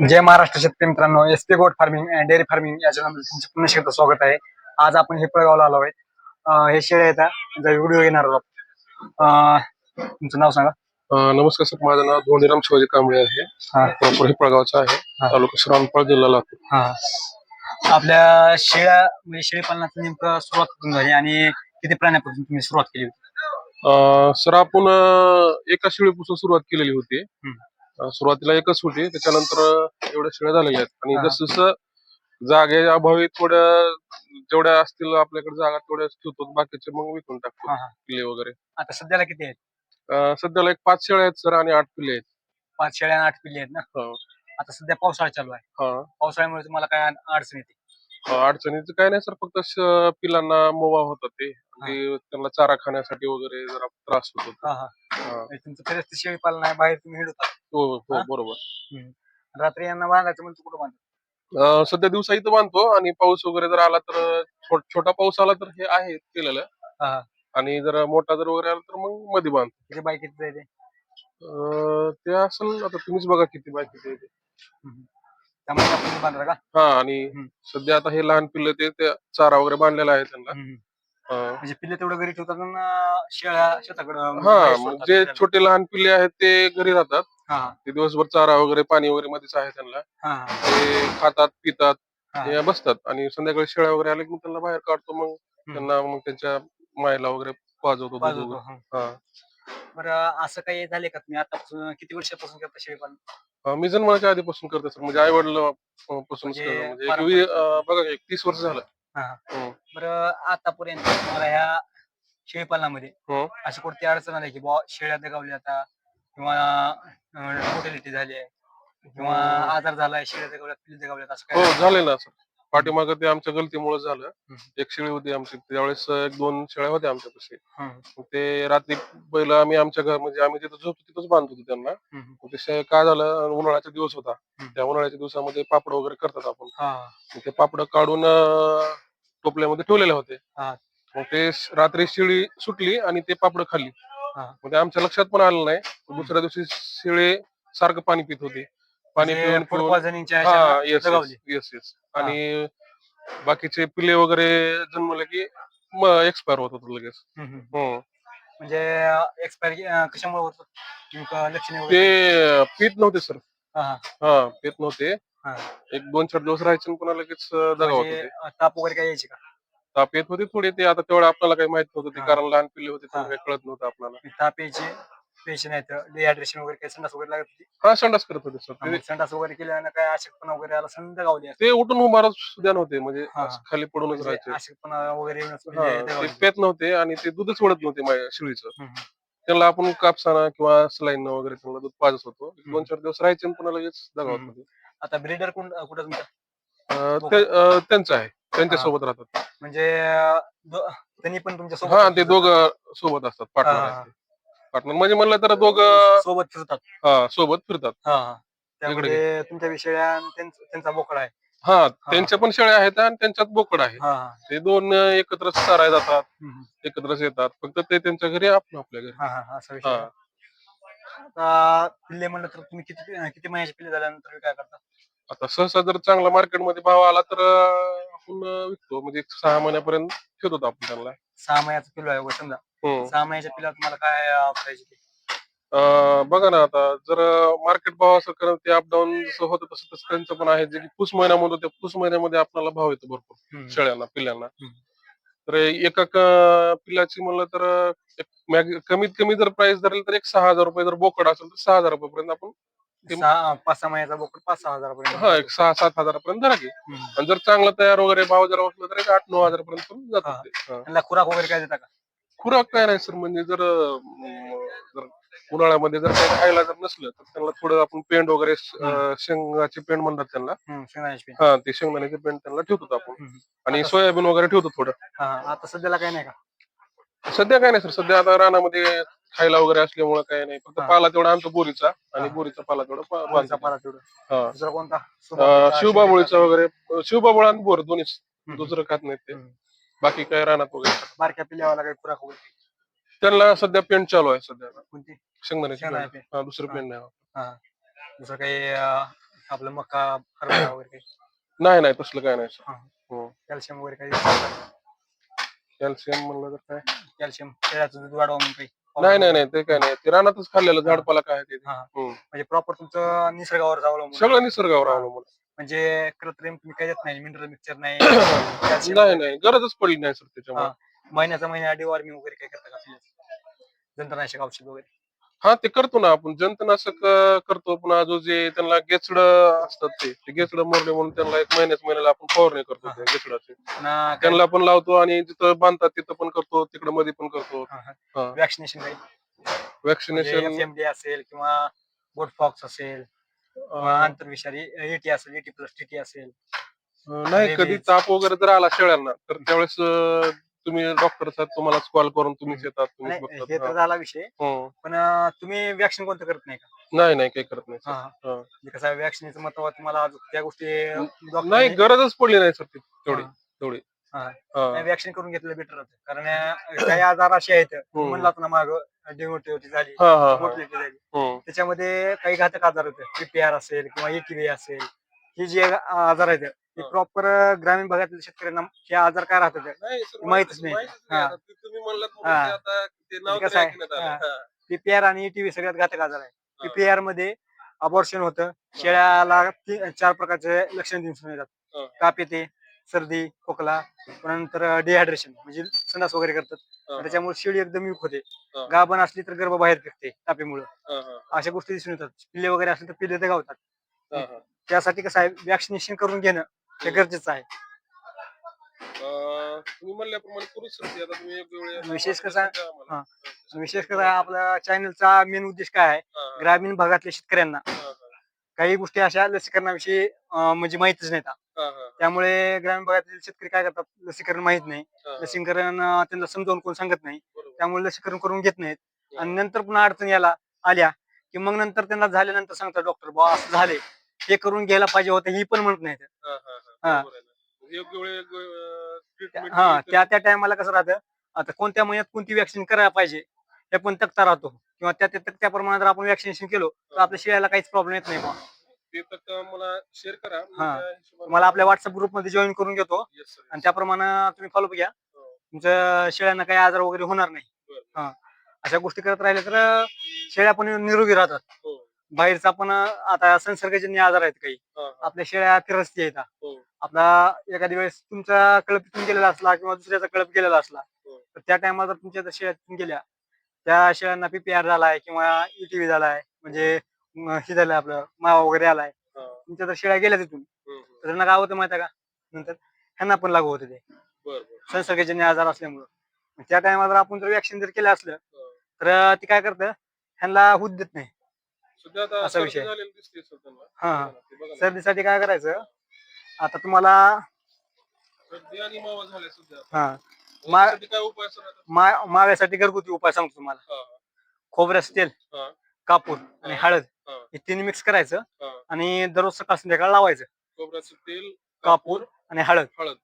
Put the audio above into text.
जय महाराष्ट्र शेतकरी मित्रांनो S P goat farming and dairy farming या चॅनलमध्ये तुमचे पुन्हा शेत स्वागत आहे. आज आपण हे प्रगावला आलो आहे हे शेळ्या येतात त्यांचा व्हिडिओ घेणार आहोत. तुमचं नाव सांगा. अं, नमस्कार सर माझं नाव धोंडीराम शिवाजी कांबळे आहे. हा. प्रॉपर हिपळगावचा आहे. हा. तालुका श्रावणपाळ जिल्हा लातूर. हा. आपल्या शेळ्या म्हणजे शेळी पालनाचं नेमकं सुरुवात कुठून झाली आणि किती प्राण्यापासून तुम्ही सुरुवात केली होती? अं, सर आपण अं, एका शेळीपासून सुरुवात केलेली होती. हम्म. सुरुवातीला एकच होती त्याच्यानंतर एवढ्या शेळ्या झालेल्या आहेत. आणि हा. जसं जसं जागे अभावी थोड्या जेवढ्या असतील आपल्याकडे जागा तेवढ्याच ठेवतो बाकीचे मग विकून टाकतो हा. पिल्ले वगैरे. आता सध्याला किती आहेत? अं, सध्याला एक पाच शेळ्या आहेत सर आणि आठ पिल्ले आहेत. पाच शेळ्या आणि आठ पिल्ले आहेत ना? हो. आता सध्या पावसाळा चालू आहे. हा. पावसाळ्यामुळे तुम्हाला काय अड- अडचण येते? अडचणीचं काय नाही सर. फक्त श- पिलांना मोवा होतात ते. ते त्यांना चारा खाण्यासाठी वगैरे जरा त्रास होतो हा हा. हा. म्हणजे तुमचं शेळी पालन आहे बाहेर तुम्ही हिडता हो हो हा? बरोबर. रात्री यांना बांधायचं म्हणजे कुठं बांधतो अं, सध्या दिवसा इथं बांधतो आणि पाऊस वगैरे जर आला तर छो- छोटा पाऊस आला तर हे आहे केलेलं. हा. आणि जर मोठा जर वगैरे आला तर मग मध्ये बांधतो. त्याची बाई किती जायते अं, ते असेल आता तुम्हीच बघा किती बाकी ते ते. त्यामुळे आपण बांधला का? हा आणि हम्म. सध्या आता हे लहान पिल्लं ते ते चारा वगैरे बांधलेला आहे त्यांना. म्हणजे पिल्ले तेवढं घरी ठेवतात आणि शेळ्या शेताकडं म्हणजे हा मग जे. छोटे लहान पिल्ले आहेत ते घरी राहतात. हा. ते दिवसभर चारा वगैरे पाणी वगैरे मध्येच आहे त्यांना. हा हा, ते खातात पितात हा. हे बसतात. आणि संध्याकाळी शेळ्या वगैरे आल्या की मग त्यांना बाहेर काढतो मग त्यांना मग त्यांच्या मायला वगैरे पाजवतो दूध वगैरे. हा. हा. बरं असं काही झाले का तुम्ही आतापासून किती वर्षापासून करता शेळी पालन? अं, मी जन्माच्या आधीपासून करते सर. म्हणजे आई वडील म्हणजे अं, बघा एक तीस वर्ष झालं. हा. हं. बरं आतापर्यंत तुम्हाला ह्या शेळी पालनामध्ये हं. अशी कोणती अडचण आली की बुवा शेळ्या दगावल्या आता किंवा मोटिलिटी झाली आहे किंवा आजार झालाय शेळ्या पिल्ले दगावल्यात असं हो काय झाले ना सर. पाठीमाग ते आमच्या गलतीमुळे झालं. एक शेळी होती आमची त्यावेळेस एक दोन शेळ्या होत्या आमच्यापाशी. हं, ते रात्री पहिलं आम्ही आमच्या घर म्हणजे आम्ही तिथं झोप तिथंच बांधत होतो त्यांना. ते काय झालं? उन्हाळ्याचा दिवस होता. त्या उन्हाळ्याच्या दिवसामध्ये पापड वगैरे करतात आपण. ते पापड काढून टोपल्यामध्ये ठेवलेले होते. हा. मग ते रात्री शेळी सुटली आणि ते पापड खाल्ली. हा. मग ते आमच्या लक्षात पण आलं नाही. दुसऱ्या दिवशी शेळे सारखं पाणी पित होते. पाणी पिऊन फूड पिऊन पॉइझनिंगच्या ह्याच्यानं येस दगावली येस येस आणि बाकीचे पिल्ले वगैरे जन्मले की एक्सपायर होत होत लगेच. हं. म्हणजे एक्सपायर कशामुळे होत नेमकं लक्षणे वगैरे? ते पित नव्हते सर हा, हा. हा पित नव्हते. हा. एक दोन चार दिवस राहायचे आणि पुन्हा लगेच दगावत म्हणजे होते. अं, ताप वगैरे काय यायचे का? ताप येत होते थोडे ते आता तेवढं आपल्याला काही माहीत नव्हतं. ते हा. कारण लहान पिल्ले होते हा. काही कळत नव्हतं आपल्याला. ताप यायचे. पेशंट आहेत डिहायड्रेशन वगैरे काही संडास वगैरे लागत होती हा संडास करत होते सर ते संडास वगैरे केल्यानं काय अशक्तपणा वगैरे आला संध गावली ते उठून उभारत सुद्धा नव्हते म्हणजे हा. असं खाली पडूनच म्हणजे राहायचे अशक्तपणा वगैरे येऊनच हा, म्हणजे ते दगावली. पेत नव्हते आणि ते दूधच वळत नव्हते माझ्या शेळीचं हम्म, हम्म. त्यांना आपण कापसाना किंवा सलाईन वगैरे त्यांना दूध पाजत होतो एक. दोन चार दिवस राहायचे आणि पुन्हा लगेच दगावत हम्म. होते आता ब्रिडर कोण कुठं तुमचा अं, ते अं, त्यांचं आहे त्यांच्या हा. सोबत राहतात म्हणजे अं, दो- त्यांनी पण तुमच्यासोबत हा ते का? दोघं सोबत असतात हा, हा. पार्टनर म्हणजे म्हणलं तर दोघं सोबत फिरतात. हा, सोबत फिरतात. हा हा. त्यामध्ये तुमच्या विषया आणि त्यांच- त्यांचा बोकडा आहे. हा त्यांच्या पण शेळ्या आहेत आणि त्यांच्यात बोकड आहे. हा हा. ते दोन एकत्र चराय जातात हम्म. एकत्रच येतात. फक्त ते त्यांच्या घरी आपण आपल्या घरी. हा हा असा विषय हा. आहे. आता पिल्ले म्हणलं तर तुम्ही किती किती महिन्याचे पिल्ले झाल्यानंतर काय करता? आता सहसा जर चांगला मार्केटमध्ये भाव आला तर अं, आपण अं, विकतो. म्हणजे एक सहा महिन्यापर्यंत ठेवतो आपण त्यांना. सहा महिन्याचा पिल्लो आहे समजा हम्म. सहा महिन्याच्या पिल्लाला तुम्हाला काय अं, पाहिजे ते अं, बघा ना आता जर मार्केट भाव असं करत ते अपडाऊन जसं होतं तसं तसं त्यांचं पण आहे जे की पुस महिन्यामध्ये त्या पुस महिन्यामध्ये आपल्याला भाव येतो भरपूर हम्म. शेळ्यांना पिल्ल्यांना हम्म. तर एका क- पिल्लाची म्हणलं तर एक मॅग- कमीत कमी जर प्राइस धरली तर एक सहा हजार रुपये जर बोकड असेल तर सहा हजार रुपयापर्यंत आपण ते- सहा पाच सहा महिन्याचा बोकड पाच सहा हजारापर्यंत हा एक सहा सात हजारापर्यंत धरा की हम्म. आणि जर चांगलं तयार वगैरे भाव जर असला तर एक आठ नऊ हजारापर्यंत पण हा. जातात ते. हा. त्यांना खुराक वगैरे काय देता का खुराक काय नाही सर म्हणजे जर अं, जर उन्हाळ्यामध्ये जर काही खायला जर नसलं तर त्यांना थोडं आपण पेंड वगैरे अं, शेंगाचे पेंड म्हणतात त्यांना हम्म, शेंगदाण्याची पेंड. हा ते शेंगदाण्याचे पेंड त्यांना ठेवतो आपण हम्म. आणि सोयाबीन वगैरे ठेवतो थोडं हा आता सध्याला काय नाही का सध्या काय नाही सर सध्या आता रानामध्ये खायला वगैरे असल्यामुळे काय नाही फक्त हा. पाला तेवढा आणतो बोरीचा आणि. बोरीचा पाला तेवढा पा-. पाला तेवढं हा. दुसरा कोणता अं, शिवबाबुळीचा. वगैरे शिवबाबुळ आणि बोर दोन्ही हम्म. दुसरं खात नाहीत ते हम्म. बाकी काय रानात वगैरे? बारक्या पिल्ल्यावाला काही खुराक वगैरे त्यांना सध्या पेंट चालू आहे सध्या. कोणती? शेंगदाण्याची शेंगदाणे पेंड हा दुसरं. पेंट नाही. हा. दुसरं काही अं, आपलं मका हरभरा वगैरे काही? नाही नाही तसलं काय नाही हा. कॅल्शियम वगैरे काही कॅल्शियम म्हणलं तर काय? कॅल्शियम शेळ्याचं दूध वाढवा म्हणून काही? नाही नाही नाही ते काय नाही. ते रानातच खाल्लेलं झाडपाला काय ते. हा. हम्म. म्हणजे प्रॉपर तुमचं निसर्गावर अवलंबून सगळं निसर्गावर. अवलंबून म्हणजे कृत्रिम तुम्ही देत नाही मिनरल मिक्सर नाही नाही calcium नाही गरजच पडली नाही सर त्याच्यामुळे. हा. महिन्याचा महिना डिवॉर्मिंग वगैरे काही करता का औषध वगैरे. हा ते करतो ना आपण. जंतनाशक अं, करतो. पुन्हा जो जे त्यांना गेचड असतात ते ते गेचड मरले म्हणून त्यांना एक महिन्याच महिन्याला आपण फवारणी करतो त्या गेचडाचे पुन्हा त्यांना पण लावतो आणि जिथं बांधतात तिथं पण करतो तिकडे मध्ये पण करतो. वॅक्सिनेशन काही? वॅक्सिनेशन एफएमडी असेल किंवा बोट फॉक्स असेल आंतरविषारी एटी असेल एटी प्लस टीटी असेल नाही कधी. ताप वगैरे जर आला शेळ्यांना तर त्यावेळेस अं, तुम्ही डॉक्टर तुम्हाला कॉल करून तुम्हीच येतात तुम्हीच नाही, हे तर. झाला विषय हं. पण अं, तुम्ही वॅक्सिन कोणतं करत नाही का नाही नाही काही करत नाही sir. हा, हा. हा. म्हणजे कसं वॅक्सिनचं महत्त्व तुम्हाला अजून त्या गोष्टी doctor नाही ने- गरजच पडली नाही सर तेवढी हा. तेवढी हा. हा. वॅक्सिन करून घेतलं बेटर कारण अं, काही आजार असे आहेत. म्हणला ना माग डिमोटिव्हिटी झाली हा, हा, हा. झाली हं. त्याच्यामध्ये काही घातक आजार होते पीपीआर असेल किंवा एटीव्ही असेल ही जी आजार आहेत हे हा. प्रॉपर ग्रामीण भागातील शेतकऱ्यांना हे आजार काय राहतात नाही माहीतच नाही. माहीतच हा. आता ते तुम्ही म्हणलात म्हणून हा. ते आता ते नाव म्हणजे कसं तरी आहे? ऐकण्यात आलं. हा. हा. पीपीआर आणि ईटीव्ही सगळ्यात घातक आजार आहे पीपीआरमध्ये अबॉर्शन होतं शेळ्याला ती- चार प्रकारचे लक्षण दिसून हा. येतात ताप येते सर्दी खोकला नंतर डिहायड्रेशन म्हणजे संडास वगैरे करतात. त्याच्यामुळे शेळी एकदम वीक होते. हा. गाभण असली तर गर्भ बाहेर फेकते तापीमुळे. अशा गोष्टी दिसून येतात. पिल्ले वगैरे असले तर पिल्ले ते गावतात. त्यासाठी कसं आहे वॅक्सिनेशन करून घेणं हे गरजेचं आहे. अं, तुम्ही म्हणल्याप्रमाणे करू शकते. आता तुम्ही एक वेळ विशेष कसं. हा. विशेष कसं आहे आपल्या चॅनलचा मेन उद्देश काय आहे ग्रामीण भागातल्या शेतकऱ्यांना. काही गोष्टी अशा लसीकरणाविषयी अं, म्हणजे माहितीच नाहीत. हा, हा, त्यामुळे ग्रामीण भागातील शेतकरी काय करतात? लसीकरण माहीत नाही. लसीकरण त्यांना समजावून कोण सांगत नाही. त्यामुळे लसीकरण करून घेत नाहीत. आणि नंतर पुन्हा अडचण याला आल्या की मग नंतर त्यांना झाल्यानंतर सांगतात डॉक्टर बा असं झाले हे करून घ्यायला पाहिजे होतं ही पण म्हणत नाहीत. हा, हा, हा. हा. म्हणजे हा त्या त्या टायमाला कसं राहतं? आता कोणत्या महिन्यात कोणती वॅक्सिन करायला पाहिजे हे पण तक्ता राहतो. किंवा त्या त्या प्रमाणात जर आपण वॅक्सिनेशन केलो तर आपल्या शेळ्याला काहीच प्रॉब्लेम येत नाही. ते फक्त मला शेअर करा मी हा. त्या हिशोबाने- मला आपल्या व्हॉट्सअप ग्रुपमध्ये जॉईन करून घेतो Yes, sir. आणि त्याप्रमाणे तुम्ही फॉलो घ्या हो. तुमच्या शेळ्यांना काही आजार वगैरे होणार नाही बरं. हा अशा गोष्टी करत राहिल्या तर शेळ्या पण निरोगी राहतात हो. बाहेरचा पण आता संसर्गजन्य आजार आहेत काही हा, हा. आपल्या शेळ्या फिरस्ती येतात हो. आपला एखाद्या वेळेस तुमचा कळप इथून गेलेला असला किंवा दुसऱ्याचा कळप गेलेला असला हो. तर त्या टायमाला जर तुमच्या शेळ्या तिथून गेल्या त्या शेळ्यांना पीपीआर झालाय किंवा ईटीव्ही झालाय म्हणजे म, हे झालं आपलं मावा वगैरे आलाय. तुमच्या जर शेळ्या गेल्या तिथून. तर त्यांना काय होतं माहिती आहे का? नंतर ह्यांना पण लागू होते ते. संसर्गजन्य आजार असल्यामुळं. मग त्या टायमाला जर आपण जर वॅक्सिन जर केलं असलं. तर ती काय करतं? ह्यांना होत देत नाही. असा विषय. हा, हा. सर्दीसाठी काय करायचं? आता तुम्हाला सर्दी आणि मावा झाले सध्या हा. मा- याच्यासाठी काय उपाय सर आता? मा माव्यासाठी घरगुती उपाय सांगतो तुम्हाला. हा, खोबऱ्याचं तेल हा, कापूर आणि हळद. हा, तिन्ही मिक्स करायचं. आणि दररोज सकाळ संध्याकाळ लावायचं. खोबऱ्याचं तेल कापूर आणि हळद. हळद.